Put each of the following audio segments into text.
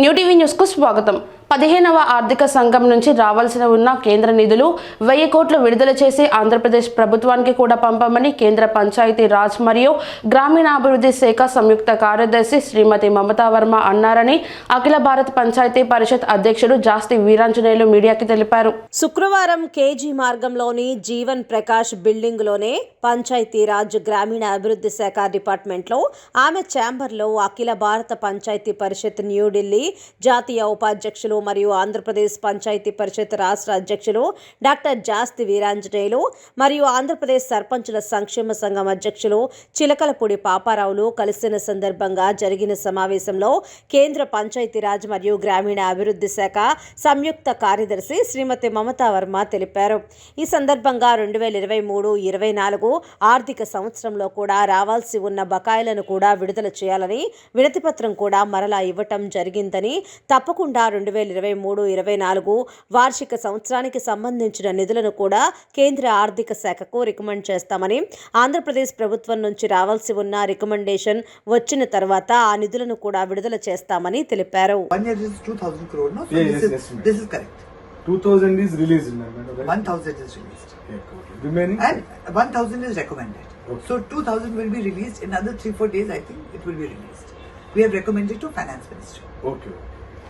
New TV న్యూస్కు స్వాగతం. పదిహేనవ ఆర్థిక సంఘం నుంచి రావాల్సిన ఉన్న కేంద్ర నిధులు వెయ్యి కోట్లు విడుదల చేసి ఆంధ్రప్రదేశ్ ప్రభుత్వానికి కూడా పంపమని కేంద్ర పంచాయతీ రాజ్ మరియు గ్రామీణాభివృద్ధి శాఖ సంయుక్త కార్యదర్శి శ్రీమతి మమతా వర్మ అన్నారని అఖిల భారత్ పంచాయతీ పరిషత్ అధ్యక్షుడు జాస్తి వీరాంజనేయులు మీడియాకి తెలిపారు. శుక్రవారం కేజీ మార్గంలోని జీవన్ ప్రకాష్ బిల్డింగ్లోనే పంచాయతీరాజ్ గ్రామీణ అభివృద్ధి శాఖ డిపార్ట్మెంట్లో ఆమె ఛాంబర్లో అఖిల భారత పంచాయతీ పరిషత్ న్యూఢిల్లీ జాతీయ ఉపాధ్యక్షులు మరియు ఆంధ్రప్రదేశ్ పంచాయతీ పరిషత్ రాష్ట్ర అధ్యక్షులు డాక్టర్ జాస్తి వీరాంజనేయులు మరియు ఆంధ్రప్రదేశ్ సర్పంచుల సంక్షేమ సంఘం అధ్యక్షులు చిలకలపూడి పాపారావులు కలిసిన సందర్భంగా జరిగిన సమావేశంలో కేంద్ర పంచాయతీరాజ్ మరియు గ్రామీణ అభివృద్ధి శాఖ సంయుక్త కార్యదర్శి శ్రీమతి మమతా వర్మ తెలిపారు. ఈ సందర్భంగా రెండు వేల ఇరవై మూడు ఇరవై నాలుగు ఆర్థిక సంవత్సరంలో కూడా రావాల్సి ఉన్న బకాయిలను కూడా విడుదల చేయాలని వినతిపత్రం కూడా మరలా ఇవ్వటం జరిగిందని తప్పకుండా రెండు వేల వేల ఇరవై మూడు ఇరవై నాలుగు వార్షిక సంవత్సరానికి సంబంధించిన నిధులను కూడా కేంద్ర ఆర్థిక శాఖకు రికమెండ్ చేస్తామని ఆంధ్రప్రదేశ్ ప్రభుత్వం నుంచి రావాల్సి ఉన్న రికమెండేషన్ వచ్చిన తర్వాత ఆ నిధులను కూడా విడుదల చేస్తామని తెలిపారు.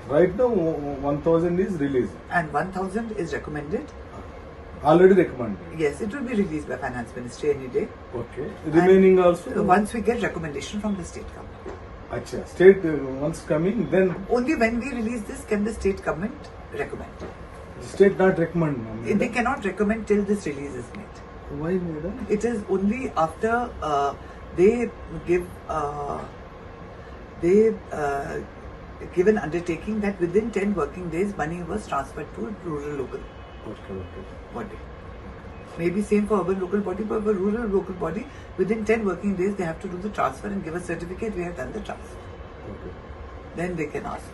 Right now, 1000 is released. And 1000 is recommended. Already recommended. Yes, it will be released by Finance Ministry any day. Okay. Remaining And also? Once we get recommendation from the state government. Acha. State uh, once coming, then Only when we release this can the state government recommend. the state not recommend, ma'am. They cannot recommend till this release is made. Why, madam? It is only after uh, they give uh, they give an undertaking that within 10 working days money was transferred to rural local Okay, okay. body. Maybe same for urban local body, but for rural local body, within 10 working days they have to do the transfer and give a certificate we have done the transfer. okay. Then they can ask.